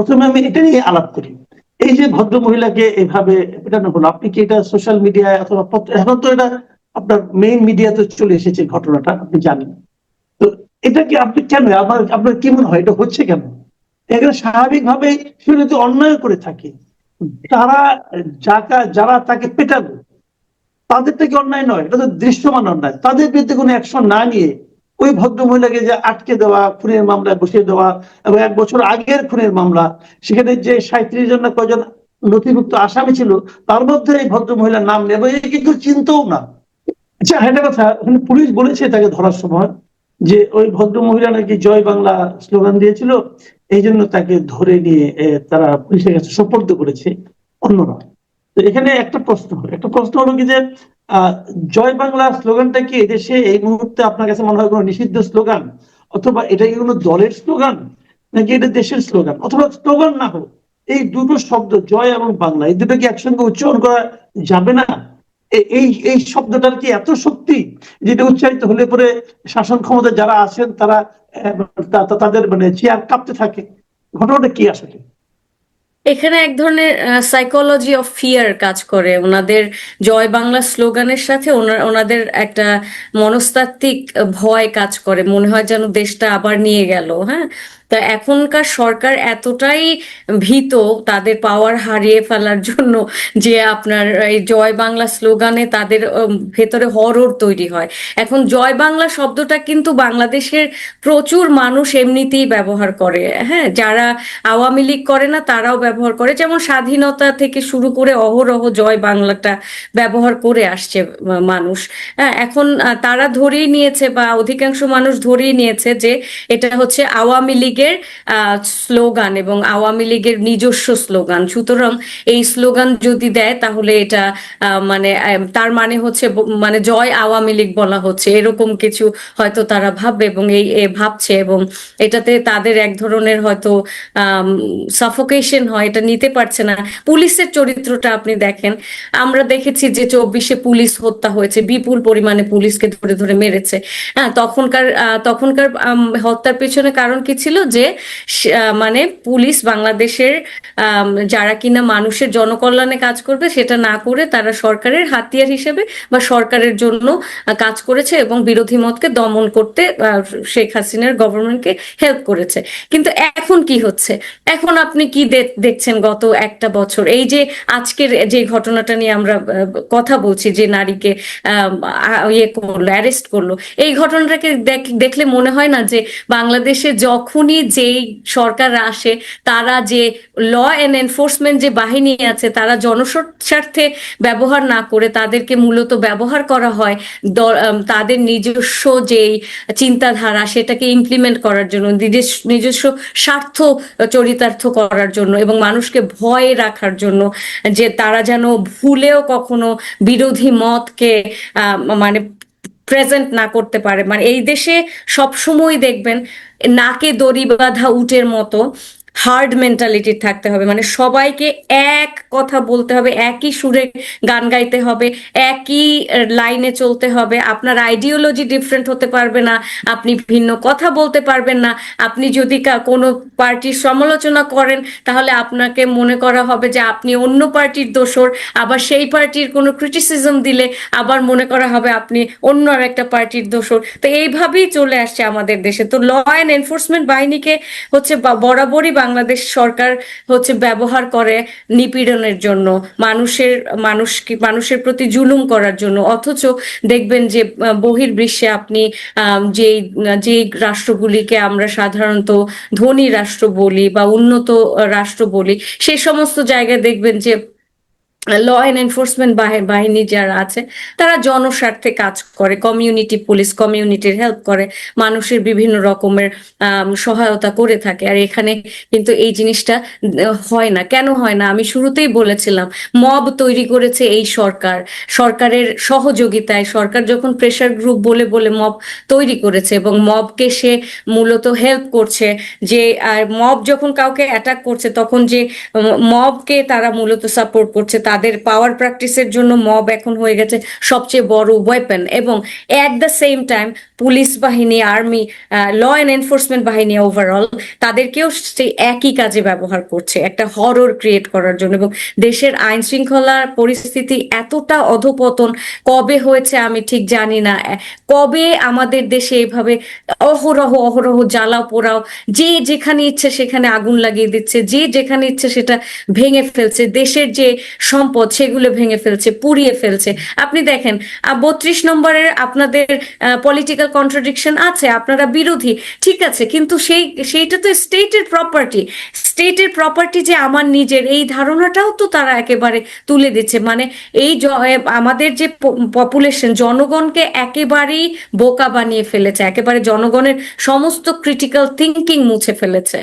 প্রথমে আমি এটা নিয়ে আলাপ করি। এই যে ভদ্র মহিলাকে এভাবে পেটানো হলো, আপনি কি এটা সোশ্যাল মিডিয়ায় অথবা এখন তো এটা আপনার মেইন মিডিয়াতে চলে এসেছে ঘটনাটা, আপনি জানেন। তো এটা কি আপনি কেন, আমার, আপনার কি মনে হয়, এটা হচ্ছে কেন? এখানে স্বাভাবিকভাবে সে যদি অন্যায় করে থাকে। তারা যাকা, যারা তাকে পেটালো তাদের থেকে অন্যায় নয়? এটা তো দৃশ্যমান অন্যায়। তাদের বিরুদ্ধে কোনো অ্যাকশন না নিয়ে ওই ভদ্র মহিলাকে যে আটকে দেওয়া, খুনের মামলায় বসিয়ে দেওয়া এবং এক বছর আগের খুনের মামলা, সেখানে যে সাঁত্রিশ জন না কয়জন নথিভুক্ত আসামি ছিল, তার মধ্যে এই ভদ্র মহিলার নাম এই কিন্তু চিনতেও না। আচ্ছা একটা কথা পুলিশ বলেছে তাকে ধরার সময় যে ওই ভদ্র মহিলা নাকি জয় বাংলা স্লোগান দিয়েছিল, এই জন্য তাকে ধরে নিয়ে তারা পুলিশের কাছে সোপর্দ করেছে অন্যরা। তো এখানে একটা প্রশ্ন একটা প্রশ্ন হলো কি যে জয় বাংলা স্লোগানটা কি এদেশে এই মুহূর্তে আপনার কাছে মনে হয় কোনো নিষিদ্ধ স্লোগান? অথবা এটা কি কোনো দলের স্লোগান? নাকি এটা দেশের স্লোগান? অথবা স্লোগান না হোক, এই দুটো শব্দ জয় এবং বাংলা, এই দুটো কি একসঙ্গে উচ্চারণ করা যাবে না? এই এই শব্দটার কি এত শক্তি যেটা উচ্চারিত হলে পরে শাসন ক্ষমতা যারা আছেন তারা তাদের মানে চেয়ার কাঁপতে থাকে? ঘটনাটা কি আসলে? এখানে এক ধরনের সাইকোলজি অফ ফিয়ার কাজ করে। ওনাদের জয় বাংলা স্লোগানের সাথে ওনা- ওনাদের একটা মনস্তাত্ত্বিক ভয় কাজ করে। মনে হয় যেন দেশটা আবার নিয়ে গেল হ্যাঁ? তা এখনকার সরকার এতটাই ভীত তাদের পাওয়ার হারিয়ে ফেলার জন্য যে আপনার এই জয় বাংলা স্লোগানে তাদের ভেতরে হরর তৈরি হয়। এখন জয় বাংলা শব্দটা কিন্তু বাংলাদেশের প্রচুর মানুষ এমনিতেই ব্যবহার করে। হ্যাঁ যারা আওয়ামী লীগ করে না তারাও ব্যবহার করে। যেমন স্বাধীনতা থেকে শুরু করে অহরহ জয় বাংলাটা ব্যবহার করে আসছে মানুষ। হ্যাঁ এখন তারা ধরেই নিয়েছে বা অধিকাংশ মানুষ ধরেই নিয়েছে যে এটা হচ্ছে আওয়ামী লীগের স্লোগান এবং আওয়ামী লীগের নিজস্ব স্লোগান। সুতরাং এই স্লোগান যদি দেয় তাহলে এটা মানে তার মানে হচ্ছে মানে জয় আওয়ামী লীগ বলা হচ্ছে। এরকম কিছু হয়তো তারা ভাববে এবং এই ভাবছে এবং এটাতে তাদের এক ধরনের হয়তো সাফোকেশন হয়, এটা নিতে পারছে না। পুলিশের চরিত্রটা আপনি দেখেন। আমরা দেখেছি যে চব্বিশে পুলিশ হত্যা হয়েছে, বিপুল পরিমাণে পুলিশকে ধরে ধরে মেরেছে। হ্যাঁ তখনকার তখনকার হত্যার পেছনে কারণ কি ছিল? যে মানে পুলিশ বাংলাদেশের যারা কিনা মানুষের জনকল্যাণে কাজ করবে, সেটা না করে তারা সরকারের হাতিয়ার হিসেবে বা সরকারের জন্য কাজ করেছে এবং বিরোধী মতকে দমন করতে শেখ হাসিনার গভর্নমেন্টকে হেল্প করেছে। কিন্তু এখন কি হচ্ছে? এখন আপনি কি দেখছেন গত একটা বছর? এই যে আজকের যে ঘটনাটা নিয়ে আমরা কথা বলছি যে নারীকে ইয়ে করল, অ্যারেস্ট করল, এই ঘটনাটাকে দেখ- দেখলে মনে হয় না যে বাংলাদেশে যখনই যেই সরকার আসে, তারা যে ল অ্যান্ড এনফোর্সমেন্ট যে বাহিনী আছে, তারা জনস্বার্থে ব্যবহার না করে তাদেরকে মূলত ব্যবহার করা হয় তাদের নিজস্ব যেই চিন্তাধারা সেটাকে ইমপ্লিমেন্ট করার জন্য নিজস্ব স্বার্থ চরিতার্থ করার জন্য এবং মানুষকে ভয়ে রাখার জন্য, যে তারা যেন ভুলেও কখনো বিরোধী মতকে মানে প্রেজেন্ট না করতে পারে। মানে এই দেশে সবসময় দেখবেন নাকে দড়ি বাঁধা উটের মতো হার্ড মেন্টালিটি থাকতে হবে। মানে সবাইকে এক কথা বলতে হবে, একই সুরে গান গাইতে হবে, একই লাইনে চলতে হবে। আপনার আইডিওলজি ডিফারেন্ট হতে পারবে না, আপনি ভিন্ন কথা বলতে পারবেন না। আপনি যদি কোনো পার্টির সমালোচনা করেন, তাহলে আপনাকে মনে করা হবে যে আপনি অন্য পার্টির দোসর আবার সেই পার্টির কোনো ক্রিটিসিজম দিলে আবার মনে করা হবে আপনি অন্য আর একটা পার্টির দোসর তো এইভাবেই চলে আসছে আমাদের দেশে। তো ল অ্যান্ড এনফোর্সমেন্ট বাহিনীকে হচ্ছে বরাবরই বাংলাদেশ সরকার হচ্ছে ব্যবহার করে নিপীড়নের জন্য, মানুষের, মানুষকে, মানুষের প্রতি জুলুম করার জন্য। অথচ দেখবেন যে বহির বহির্বিশ্বে আপনি যেই যেই রাষ্ট্রগুলিকে আমরা সাধারণত ধনী রাষ্ট্র বলি বা উন্নত রাষ্ট্র বলি সেই সমস্ত জায়গায় দেখবেন যে ল অ্যান্ড এনফোর্সমেন্ট বাহিনী যারা আছে, তারা জনস্বার্থে কাজ করে কমিউনিটি পুলিশ কমিউনিটির হেল্প করে, মানুষের বিভিন্ন রকমের সহায়তা করে থাকে। আর এখানে কিন্তু এই জিনিসটা হয় না। কেন হয় না? আমি শুরুতেই বলেছিলাম মব তৈরি করেছে এই সরকার। সরকারের সহযোগিতায়, সরকার যখন প্রেসার গ্রুপ বলে বলে মব তৈরি করেছে এবং মবকে সে মূলত হেল্প করছে যে মব যখন কাউকে অ্যাটাক করছে, তখন যে মবকে তারা মূলত সাপোর্ট করছে তাদের পাওয়ার প্র্যাকটিসের জন্য মব এখন হয়ে গেছে সবচেয়ে বড় ওয়েপন এবং at the same time police বাহিনী আর্মি ল অ্যান্ড এনফোর্সমেন্ট বাহিনী ওভারঅল তাদেরকেও সেই একই কাজে ব্যবহার করছে, একটা হরর ক্রিয়েট করার জন্য এবং দেশের আইন শৃঙ্খলার পরিস্থিতি এতটা অধপতন, কবে হয়েছে আমি ঠিক জানি না কবে আমাদের দেশে এভাবে অহরহ অহরহ জ্বালাও পোড়াও, যে যেখানে ইচ্ছে সেখানে আগুন লাগিয়ে দিচ্ছে, যে যেখানে ইচ্ছে সেটা ভেঙে ফেলছে, দেশের যে সম্পদ সেগুলো ভেঙে ফেলছে, পুড়িয়ে ফেলছে। আপনি দেখেন বত্রিশ নম্বরের আপনাদের পলিটিক্যাল কন্ট্রাডিকশন আছে, আপনারা বিরোধী, ঠিক আছে, কিন্তু সেই, সেইটা তো স্টেটের প্রপার্টি স্টেটের প্রপার্টি যে আমার নিজের, এই ধারণাটাও তো তারা একেবারে তুলে দিচ্ছে। মানে এই আমাদের যে পপুলেশন জনগণকে একেবারেই বোকা বানিয়ে ফেলেছে, একেবারে জনগণের সমস্ত ক্রিটিক্যাল থিঙ্কিং মুছে ফেলেছে।